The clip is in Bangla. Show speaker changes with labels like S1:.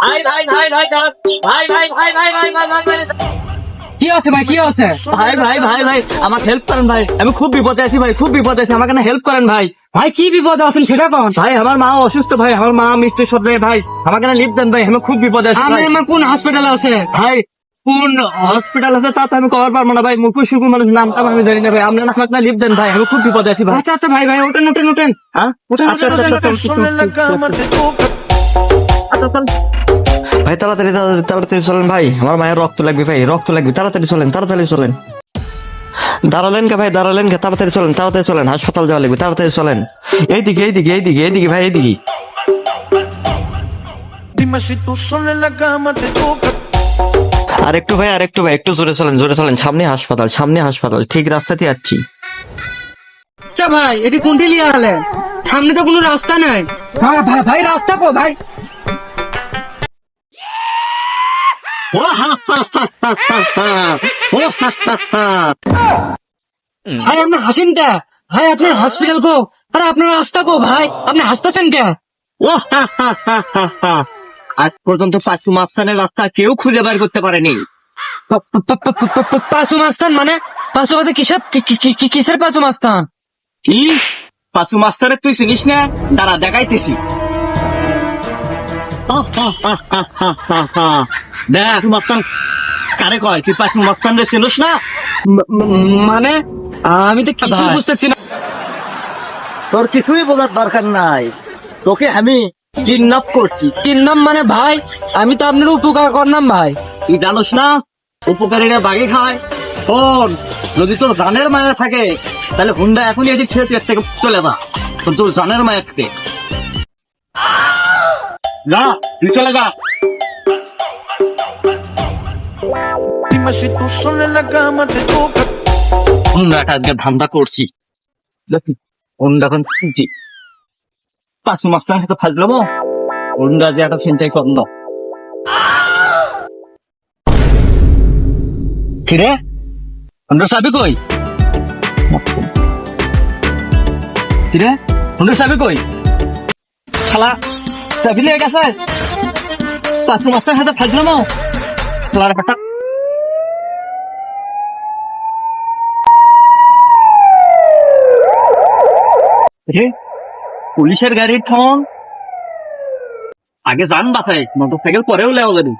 S1: ভাই ভাই ভাই ভাই ভাই ভাই ভাই ভাই ভাই ভাই ভাই ভাই
S2: কি আছে ভাই কি আছে
S1: ভাই ভাই ভাই ভাই আমাকে হেল্প করেন ভাই আমি খুব বিপদে আছি ভাই খুব বিপদে আছি আমাকে হেল্প করেন ভাই
S2: ভাই কি বিপদ আছেন সেটা কোন
S1: ভাই আমার মা অসুস্থ ভাই আমার মা মৃত্যু সজ্জায় ভাই আমাকে না লিফট দেন ভাই আমি খুব বিপদে আছি
S2: আমি আমার কোন হসপিটালে আছে
S1: ভাই কোন হসপিটাল আছে তা আমি কভার পারব না ভাই মুখু শুকু মানুষ নামটা আমি জানি না ভাই আপনারা আমাকে না লিফট দেন ভাই আমি খুব বিপদে আছি ভাই
S2: আচ্ছা আচ্ছা ভাই ভাই ওঠেন ওঠেন ওঠেন
S1: হ্যাঁ আচ্ছা আচ্ছা আচ্ছা। আচ্ছা। ভাই তাড়াতাড়ি তাড়াতাড়ি তাড়াতাড়ি চলেন ভাই। আমার মায়ের রক্ত লাগবে ভাই রক্ত লাগবে। তাড়াতাড়ি চলেন তাড়াতাড়ি চলেন। দাঁড়ালেন কে ভাই দাঁড়ালেন কে? তাড়াতাড়ি চলেন তাড়াতাড়ি চলেন। হাসপাতাল যাওয়া লাগবে তাড়াতাড়ি চলেন। এইদিকে এইদিকে এইদিকে এইদিকে ভাই এইদিকে. আর একটু ভাই আর একটু ভাই একটু জোরে চলেন জোরে চলেন। সামনে হাসপাতাল সামনে হাসপাতাল। ঠিক রাস্তাতে যাচ্ছি।
S2: আচ্ছা ভাই এটি কোনটি লিয়ে সামনে তো কোনো রাস্তা নাই। ভাই ভাই ভাই রাস্তা কো ভাই? ভাই আপনি হাসেন কে? ভাই আপনার হসপিটাল কো? আরে আপনার রাস্তা কো ভাই? আপনি হাসতেছেন কে।
S1: আজ পর্যন্ত পাঁচু মাঝখানের রাস্তা কেউ খুঁজে বের করতে পারেনি।
S2: পাঁচু মাস্তান মানে? পাঁচু মাস্তান কিসের কিসের পাঁচু মাস্তান?
S1: কি? পাঁচু মাস্টারে তুই চিনিস না? দাঁড়া দেখাইতেছি। দেখ মাস্তান কারে কয়? তুই পাঁচু মাস্তান রে চিনিস না?
S2: ম- ম- মানে? আমি তো কিছু বুঝতেছি না।
S1: তোর কিছুই বোঝার দরকার নাই। তোকে আমি কিডন্যাপ করছি।
S2: নাম মানে ভাই? আমি তো আপনার উপকার করলাম ভাই।
S1: তুই জানোস না? উপকারীরা বাগে খায়। শোন যদি তোর গানের মায়া থাকে তাহলে হুন্ডা এখনই এদিক ছেড়ে তুই এর থেকে চলে যা। তোর তোর জানের মায়া থাকে যা তুই চলে যা।
S3: Dime si tú sola en la cama
S1: হুন্ডাটা আজকে ধান্দা করছি? দেখি হুন্ডা এখন কিনছি পাঁচ মাস সাথে ফাজলামো হুন্ডা যে একটা চিন্তাই কর না। কিরে? হুন্ডা চাবি কই? কিরে? হুন্ডা চাবি কই? শালা চাবি লেগে গেছে। পাঁচ মাসের হাতে ফাজলামো শালার বেটা রে পুলিশের গাড়ির ঠন আগে যান বাসায় মোটর সাইকেল পরেও লেওয়া যাবে